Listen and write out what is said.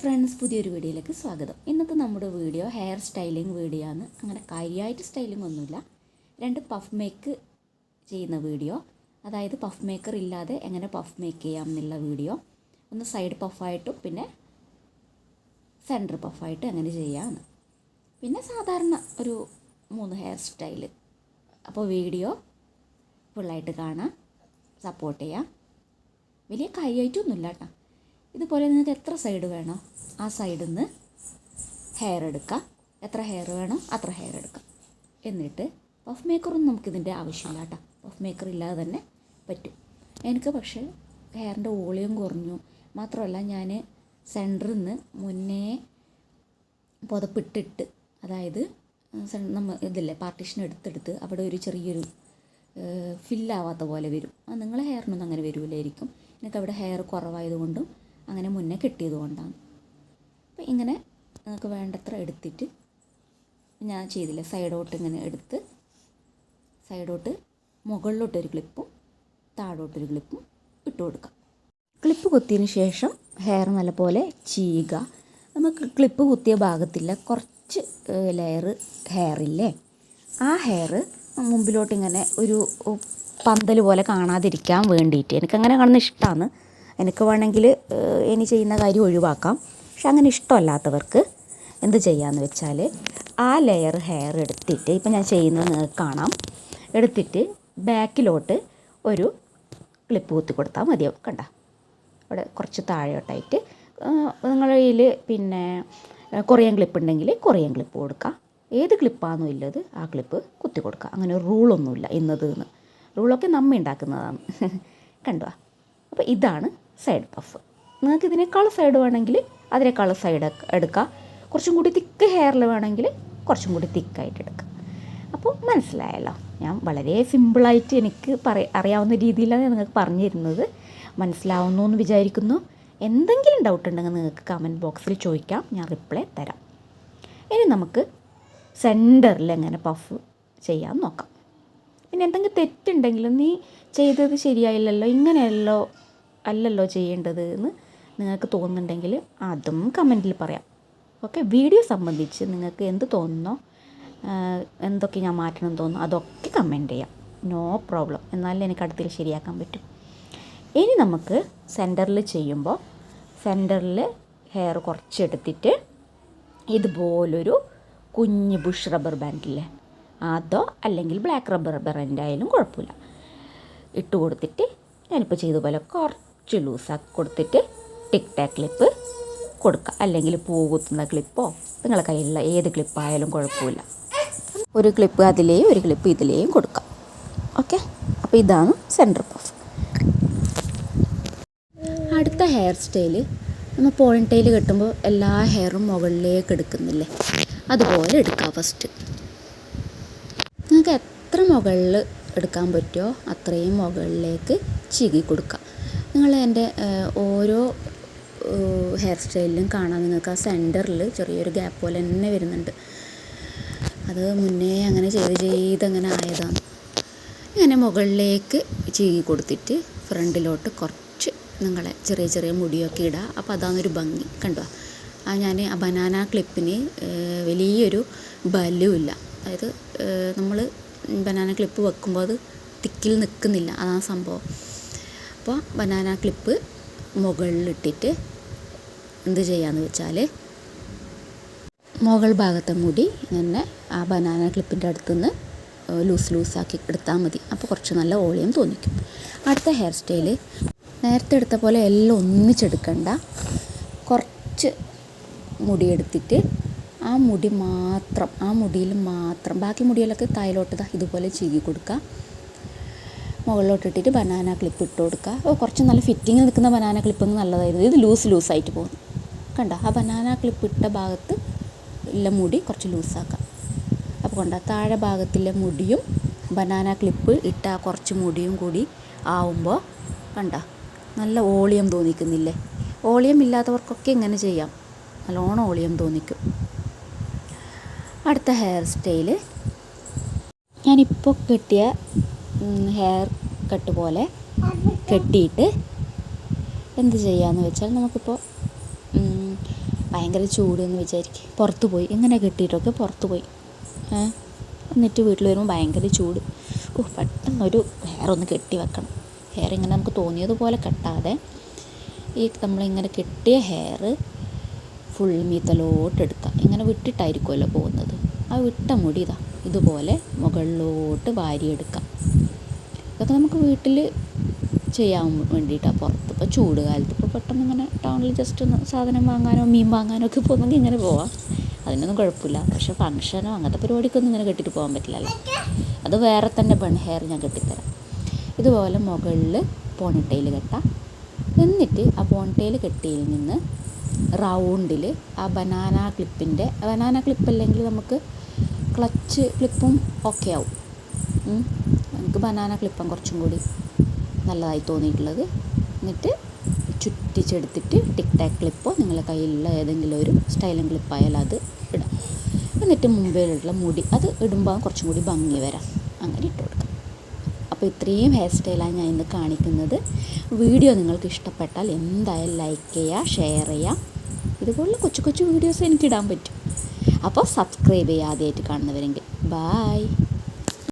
Friends പുതിയൊരു വീഡിയോയിലേക്ക് സ്വാഗതം. ഇന്നത്തെ നമ്മുടെ വീഡിയോ ഹെയർ സ്റ്റൈലിംഗ് വീഡിയോ ആണ്. അങ്ങനെ കാര്യമായിട്ട് സ്റ്റൈലിംഗ് ഒന്നുമില്ല. രണ്ട് പഫ് മേക്ക് ചെയ്യുന്ന വീഡിയോ. അതായത് പഫ് മേക്കർ ഇല്ലാതെ എങ്ങനെ പഫ് മേക്ക് ചെയ്യാം എന്നുള്ള വീഡിയോ. ഒന്ന് സൈഡ് പഫായിട്ടും പിന്നെ സെന്റർ പഫായിട്ടും എങ്ങനെ ചെയ്യാമെന്ന് പിന്നെ സാധാരണ ഒരു മൂന്ന് ഹെയർ സ്റ്റൈൽ അപ്പോൾ വീഡിയോ ഫുള്ളായിട്ട് കാണാം സപ്പോർട്ട് ചെയ്യാം. വലിയ കാര്യമായിട്ടൊന്നുമില്ല കേട്ടോ. ഇതുപോലെ നിങ്ങൾക്ക് എത്ര സൈഡ് വേണോ ആ സൈഡിൽ നിന്ന് ഹെയർ എടുക്കാം. എത്ര ഹെയർ വേണോ അത്ര ഹെയർ എടുക്കാം. എന്നിട്ട് പഫ് മേക്കറൊന്നും നമുക്കിതിന്റെ ആവശ്യമില്ല കേട്ടോ പഫ് മേക്കർ ഇല്ലാതെ തന്നെ പറ്റും. എനിക്ക് പക്ഷേ ഹെയറിന്റെ വോളിയം കുറഞ്ഞു. മാത്രമല്ല ഞാൻ സെന്ററിൽ നിന്ന് മുന്നേ പുതപ്പിട്ടിട്ട് അതായത് നമ്മൾ നമ്മ ഇതില്ലേ പാർട്ടീഷൻ എടുത്തെടുത്ത് അവിടെ ഒരു ചെറിയൊരു ഫില്ലാവാത്ത പോലെ വരും. നിങ്ങളെ ഹെയറിനൊന്നും അങ്ങനെ വരില്ലായിരിക്കും എനിക്ക് അവിടെ ഹെയർ കുറവായതുകൊണ്ടും അങ്ങനെ മുന്നേ കിട്ടിയത് കൊണ്ടാണ്. അപ്പോൾ ഇങ്ങനെ നിങ്ങൾക്ക് വേണ്ടത്ര എടുത്തിട്ട് ഞാൻ ചെയ്തില്ല. സൈഡോട്ട് ഇങ്ങനെ എടുത്ത് സൈഡോട്ട് മുകളിലോട്ടൊരു ക്ലിപ്പും താഴോട്ടൊരു ക്ലിപ്പും ഇട്ട് കൊടുക്കാം. ക്ലിപ്പ് കുത്തിയതിന് ശേഷം ഹെയർ നല്ലപോലെ ചീക. നമുക്ക് ക്ലിപ്പ് കുത്തിയ ഭാഗത്തില്ല. കുറച്ച് ലെയർ ഹെയർ ഇല്ലേ? ആ ഹെയർ മുമ്പിലോട്ട് ഇങ്ങനെ ഒരു പന്തൽ പോലെ കാണാതിരിക്കാൻ വേണ്ടിയിട്ട്. എനിക്കങ്ങനെ കാണുന്ന ഇഷ്ടമാണ് എനിക്ക് വേണമെങ്കിൽ ഇനി ചെയ്യുന്ന കാര്യം ഒഴിവാക്കാം. പക്ഷെ അങ്ങനെ ഇഷ്ടമല്ലാത്തവർക്ക് എന്ത് ചെയ്യാന്ന് വെച്ചാൽ ആ ലെയർ ഹെയർ എടുത്തിട്ട് ഇപ്പം ഞാൻ ചെയ്യുന്നത് നിങ്ങൾക്ക് കാണാം. എടുത്തിട്ട് ബാക്കിലോട്ട് ഒരു ക്ലിപ്പ് കുത്തി കൊടുത്താൽ മതിയാവും കണ്ട? അവിടെ കുറച്ച് താഴോട്ടായിട്ട് നിങ്ങളുടെ കയ്യിൽ പിന്നെ കൊറിയൻ ക്ലിപ്പ് ഉണ്ടെങ്കിൽ കൊറിയൻ ക്ലിപ്പ് കൊടുക്കുക ഏത് ക്ലിപ്പാണോ ഉള്ളത് ആ ക്ലിപ്പ് കുത്തി കൊടുക്കുക അങ്ങനെ റൂളൊന്നുമില്ല ഇന്നത് എന്ന്. റൂളൊക്കെ നമ്മ ഉണ്ടാക്കുന്നതാണ്. കണ്ടോ? അപ്പോൾ ഇതാണ് സൈഡ് പഫ് നിങ്ങൾക്ക് ഇതിനേക്കാൾ സൈഡ് വേണമെങ്കിൽ അതിനേക്കാൾ സൈഡ് എടുക്കുക കുറച്ചും കൂടി തിക്ക് ഹെയറിൽ വേണമെങ്കിൽ കുറച്ചും കൂടി തിക്കായിട്ട് എടുക്കുക അപ്പോൾ മനസ്സിലായല്ലോ? ഞാൻ വളരെ സിമ്പിളായിട്ട് എനിക്ക് പറ അറിയാവുന്ന രീതിയിലാണ് നിങ്ങൾക്ക് പറഞ്ഞു തരുന്നത് മനസ്സിലാവുന്നു എന്ന് വിചാരിക്കുന്നു. എന്തെങ്കിലും ഡൗട്ട് ഉണ്ടെങ്കിൽ നിങ്ങൾക്ക് കമന്റ് ബോക്സിൽ ചോദിക്കാം. ഞാൻ റിപ്ലൈ തരാം. ഇനി നമുക്ക് സെന്ററിൽ എങ്ങനെ പഫ് ചെയ്യാൻ നോക്കാം. പിന്നെ എന്തെങ്കിലും തെറ്റുണ്ടെങ്കിലും നീ ചെയ്തത് ശരിയായില്ലല്ലോ ഇങ്ങനെയല്ലോ അല്ലല്ലോ ചെയ്യേണ്ടത് എന്ന് നിങ്ങൾക്ക് തോന്നുന്നുണ്ടെങ്കിൽ അതും കമന്റിൽ പറയാം. ഓക്കെ വീഡിയോ സംബന്ധിച്ച് നിങ്ങൾക്ക് എന്ത് തോന്നുന്നോ എന്തൊക്കെ ഞാൻ മാറ്റണം തോന്നുന്നു അതൊക്കെ കമന്റ് ചെയ്യാം. No problem. എന്നാലും എനിക്ക് അടുത്തിൽ ശരിയാക്കാൻ പറ്റും. ഇനി നമുക്ക് സെന്ററിൽ ചെയ്യുമ്പോൾ സെന്ററിൽ ഹെയർ കുറച്ചെടുത്തിട്ട് ഇതുപോലൊരു കുഞ്ഞ് ബുഷ് റബ്ബർ ബാൻഡില്ലേ അതോ അല്ലെങ്കിൽ ബ്ലാക്ക് റബ്ബർ ബാൻഡ് ആയാലും കുഴപ്പമില്ല. ഇട്ട് കൊടുത്തിട്ട് ഞാനിപ്പോൾ ചെയ്ത പോലെ കുറച്ച് ലൂസാക്കി കൊടുത്തിട്ട് ടിക് ടാക്ക് ക്ലിപ്പ് കൊടുക്കുക അല്ലെങ്കിൽ പൂ കുത്തുന്ന ക്ലിപ്പോ നിങ്ങളുടെ കയ്യിലുള്ള ഏത് ക്ലിപ്പായാലും കുഴപ്പമില്ല. ഒരു ക്ലിപ്പ് അതിലെയും ഒരു ക്ലിപ്പ് ഇതിലെയും കൊടുക്കാം. ഓക്കെ? അപ്പോൾ ഇതാണ് സെന്റർ പഫ് അടുത്ത ഹെയർ സ്റ്റൈൽ നമ്മൾ പോയിൻ കെട്ടുമ്പോൾ എല്ലാ ഹെയറും മുകളിലേക്ക് എടുക്കുന്നില്ലേ? അതുപോലെ എടുക്കുക ഫസ്റ്റ് നിങ്ങൾക്ക് എത്ര മുകളിൽ എടുക്കാൻ പറ്റുമോ അത്രയും മുകളിലേക്ക് ചീകി കൊടുക്കുക നിങ്ങൾ എന്റെ ഓരോ ഹെയർ സ്റ്റൈലിലും കാണാൻ നിങ്ങൾക്ക് ആ സെന്ററിൽ ചെറിയൊരു ഗ്യാപ്പ് പോലെ തന്നെ വരുന്നുണ്ട്. അത് മുന്നേ അങ്ങനെ ചെയ്ത് ചെയ്ത് അങ്ങനെ ആയതാണ് ഇങ്ങനെ മുകളിലേക്ക് ചീകി കൊടുത്തിട്ട് ഫ്രണ്ടിലോട്ട് കുറച്ച് നിങ്ങളെ ചെറിയ ചെറിയ മുടിയൊക്കെ ഇടുക അപ്പോൾ അതാണൊരു ഭംഗി. കണ്ടോ? ആ ഞാൻ ആ ബനാന ക്ലിപ്പിന് വലിയൊരു ബലുമില്ല അതായത് നമ്മൾ ബനാന ക്ലിപ്പ് വെക്കുമ്പോൾ അത് തിക്കിൽ നിൽക്കുന്നില്ല അതാണ് സംഭവം. അപ്പോൾ ബനാന ക്ലിപ്പ് മുകളിലിട്ടിട്ട് എന്ത് ചെയ്യാന്ന് വെച്ചാൽ മുകൾ ഭാഗത്തെ മുടി ഇങ്ങനെ ആ ബനാന ക്ലിപ്പിന്റെ അടുത്തുനിന്ന് ലൂസ് ലൂസാക്കി എടുത്താൽ മതി. അപ്പോൾ കുറച്ച് നല്ല ഓളിയം തോന്നിക്കും. അടുത്ത ഹെയർ സ്റ്റൈൽ നേരത്തെ എടുത്ത പോലെ എല്ലാം ഒന്നിച്ചെടുക്കണ്ട. കുറച്ച് മുടി എടുത്തിട്ട് ആ മുടി മാത്രം ആ മുടിയിൽ മാത്രം. ബാക്കി മുടിയിലൊക്കെ തായിലോട്ട് ഇതുപോലെ ചീകി കൊടുക്കുക മുകളിലോട്ട് ഇട്ടിട്ട് ബനാന ക്ലിപ്പ് ഇട്ട് കൊടുക്കുക. കുറച്ച് നല്ല ഫിറ്റിങ്ങിൽ നിൽക്കുന്ന ബനാന ക്ലിപ്പ് നല്ലതായിരുന്നു. ഇത് ലൂസ് ലൂസായിട്ട് പോകുന്നു. കണ്ട? ആ ബനാന ക്ലിപ്പ് ഇട്ട ഭാഗത്ത് ഉള്ള മുടി കുറച്ച് ലൂസാക്കാം അപ്പോൾ കണ്ട? താഴെ ഭാഗത്തിലെ മുടിയും ബനാന ക്ലിപ്പ് ഇട്ട കുറച്ച് മുടിയും കൂടി ആവുമ്പോൾ കണ്ട? നല്ല ഓളിയം തോന്നിക്കുന്നില്ലേ? ഓളിയം ഇല്ലാത്തവർക്കൊക്കെ ഇങ്ങനെ ചെയ്യാം. നല്ലോണം ഓളിയം തോന്നിക്കും. അടുത്ത ഹെയർ സ്റ്റൈൽ ഞാനിപ്പോൾ കെട്ടിയ ഹെയർ കട്ട് പോലെ കെട്ടിയിട്ട് എന്ത് ചെയ്യാന്ന് വെച്ചാൽ നമുക്കിപ്പോൾ ഭയങ്കര ചൂട് എന്ന് വിചാരിക്കും പുറത്ത് പോയി ഇങ്ങനെ കെട്ടിയിട്ടൊക്കെ പുറത്ത് പോയി. എന്നിട്ട് വീട്ടിൽ വരുമ്പോൾ ഭയങ്കര ചൂട്. ഓ പെട്ടെന്നൊരു ഹെയർ ഒന്ന് കെട്ടി വെക്കണം. ഹെയർ ഇങ്ങനെ നമുക്ക് തോന്നിയതുപോലെ കെട്ടാതെ ഈ നമ്മളിങ്ങനെ കെട്ടിയ ഹെയർ ഫുൾ മീത്തലോട്ട് എടുക്കുക ഇങ്ങനെ വിട്ടിട്ടായിരിക്കുമല്ലോ പോകുന്നത്. ആ വിട്ട മുടി ഇതുപോലെ മുകളിലോട്ട് വാരിയെടുക്കാം. ഇതൊക്കെ നമുക്ക് വീട്ടിൽ ചെയ്യാൻ വേണ്ടിയിട്ടാണ് പുറത്ത്. ഇപ്പോൾ ചൂട് കാലത്ത് ഇപ്പോൾ പെട്ടെന്ന് ഇങ്ങനെ ടൗണിൽ ജസ്റ്റ് ഒന്ന് സാധനം വാങ്ങാനോ മീൻ വാങ്ങാനോ ഒക്കെ പോകുന്നെങ്കിൽ ഇങ്ങനെ പോവാം. അതിനൊന്നും കുഴപ്പമില്ല. പക്ഷേ ഫംഗ്ഷനോ അങ്ങനത്തെ പരിപാടിക്കൊന്നും ഇങ്ങനെ കെട്ടിട്ട് പോകാൻ പറ്റില്ലല്ലോ അത് വേറെ തന്നെ ബൺ ഹെയർ ഞാൻ കെട്ടിത്തരാം. ഇതുപോലെ മുകളിൽ പോണിട്ടയിൽ കെട്ടാം. എന്നിട്ട് ആ പോണിട്ടയിൽ കെട്ടിയിൽ നിന്ന് റൗണ്ടിൽ ആ ബനാന ക്ലിപ്പിന്റെ ബനാന ക്ലിപ്പ് അല്ലെങ്കിൽ നമുക്ക് ക്ലച്ച് ക്ലിപ്പും ഓക്കെ ആവും. എനിക്ക് ബനാന ക്ലിപ്പാണ് കുറച്ചും കൂടി നല്ലതായി തോന്നിയിട്ടുള്ളത്. എന്നിട്ട് ചുറ്റിച്ചെടുത്തിട്ട് ടിക് ടാക് ക്ലിപ്പോ നിങ്ങളുടെ കയ്യിലുള്ള ഏതെങ്കിലും ഒരു സ്റ്റൈലിംഗ് ക്ലിപ്പായാലും അത് ഇടാം. എന്നിട്ട് മുമ്പിലുള്ള മുടി അത് ഇടുമ്പോൾ കുറച്ചും കൂടി ഭംഗി വരാം. അങ്ങനെ ഇട്ട് കൊടുക്കാം. അപ്പോൾ ഇത്രയും ഹെയർ സ്റ്റൈലാണ് ഞാൻ ഇന്ന് കാണിക്കുന്നത്. വീഡിയോ നിങ്ങൾക്ക് ഇഷ്ടപ്പെട്ടാൽ എന്തായാലും ലൈക്ക് ചെയ്യുക ഷെയർ ചെയ്യുക. ഇതുപോലുള്ള കൊച്ചു കൊച്ചു വീഡിയോസ് എനിക്കിടാൻ പറ്റും. അപ്പോൾ സബ്സ്ക്രൈബ് ചെയ്യാതെയായിട്ട് കാണുന്നവരെങ്കിൽ ബായ്